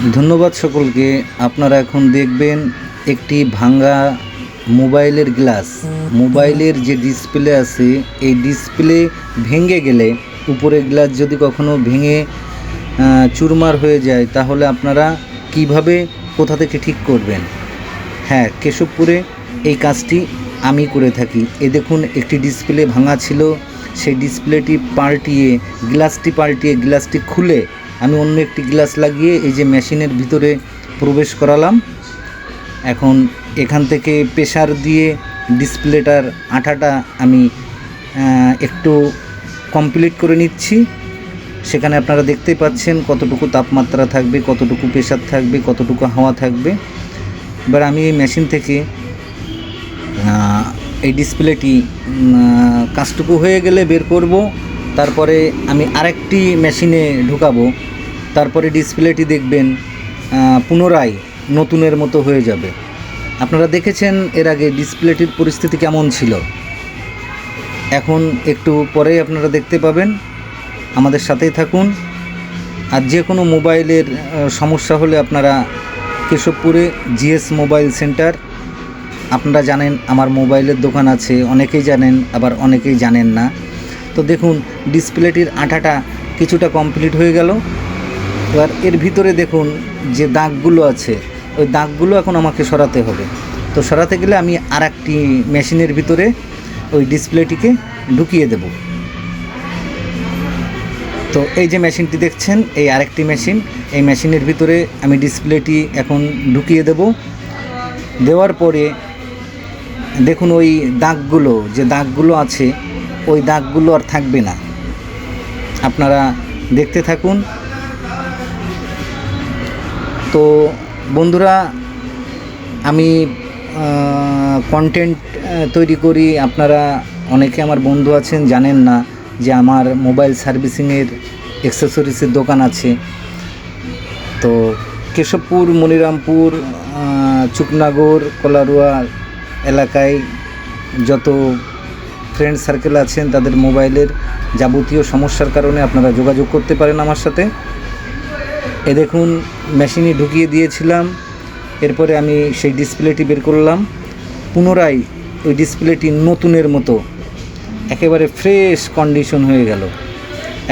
ধন্যবাদ সকলকে। আপনারা এখন দেখবেন একটি ভাঙ্গা মোবাইলের গ্লাস। মোবাইলের যে ডিসপ্লে আছে, এই ডিসপ্লে ভেঙে গেলে, উপরের গ্লাস যদি কখনো ভেঙে চুরমার হয়ে যায়, তাহলে আপনারা কীভাবে, কোথা থেকে ঠিক করবেন? হ্যাঁ কেশবপুরে এই কাজটি আমি করে থাকি। এ দেখুন, একটি ডিসপ্লে ভাঙা ছিল। সেই ডিসপ্লেটি পাল্টিয়ে, গ্লাসটি পাল্টিয়ে গ্লাসটি খুলে আমি অন্য একটি গ্লাস লাগিয়ে এই যে মেশিনের ভিতরে প্রবেশ করালাম। এখন এখান থেকে প্রেশার দিয়ে ডিসপ্লেটার আঠাটা আমি একটু কমপ্লিট করে নিচ্ছি। সেখানে আপনারা দেখতেই পাচ্ছেন কতটুকু তাপমাত্রা থাকবে, কতটুকু প্রেশার থাকবে, কতটুকু হাওয়া থাকবে। এবার আমি এই মেশিন থেকে এই ডিসপ্লেটি কাজটুকু হয়ে গেলে বের করব। তারপরে আমি আরেকটি মেশিনে ঢুকাবো। তারপরে ডিসপ্লেটি দেখবেন পুনরায় নতুনের মতো হয়ে যাবে। আপনারা দেখেছেন এর আগে ডিসপ্লেটির পরিস্থিতি কেমন ছিল? এখন একটু পরেই আপনারা দেখতে পাবেন। আমাদের সাথেই থাকুন। আর যে কোনো মোবাইলের সমস্যা হলে আপনারা কেশবপুরে জিএস মোবাইল সেন্টার। আপনারা জানেন আমার মোবাইলের দোকান আছে, অনেকেই জানেন, আবার অনেকেই জানেন না। তো দেখুন ডিসপ্লেটির আঠাটা কিছুটা কমপ্লিট হয়ে গেল। এবার এর ভিতরে দেখুন যে দাগগুলো আছে, ওই দাগগুলো এখন আমাকে সরাতে হবে। তো সরাতে গেলে আমি আর একটি মেশিনের ভিতরে ওই ডিসপ্লেটিকে ঢুকিয়ে দেব। তো এই যে মেশিনটি দেখছেন, এই আরেকটি মেশিন, এই মেশিনের ভিতরে আমি ডিসপ্লেটি এখন ঢুকিয়ে দেব। দেওয়ার পরে দেখুন ওই দাগগুলো, যে দাগগুলো আছে ওই দাগগুলো আর থাকবে না। আপনারা দেখতে থাকুন। তো বন্ধুরা, আমি কন্টেন্ট তৈরি করি। আপনারা অনেকে আমার বন্ধু আছেন, জানেন না যে আমার মোবাইল সার্ভিসিংয়ের অ্যাক্সেসরিজের দোকান আছে। তো কেশবপুর, মনিরামপুর চুকনাগর, কলারুয়া এলাকায় যত ফ্রেন্ড সার্কেল আছেন, তাদের মোবাইলের যাবতীয় সমস্যার কারণে আপনারা যোগাযোগ করতে পারেন আমার সাথে। এ দেখুন মেশিনে ঢুকিয়ে দিয়েছিলাম, এরপরে আমি সেই ডিসপ্লেটি বের করলাম। পুনরায় ওই ডিসপ্লেটি নতুনের মতো, একেবারে ফ্রেশ কন্ডিশন হয়ে গেল।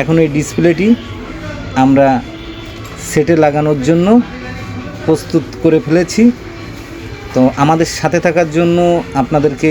এখন এই ডিসপ্লেটি আমরা সেটে লাগানোর জন্য প্রস্তুত করে ফেলেছি। তো আমাদের সাথে থাকার জন্য আপনাদেরকে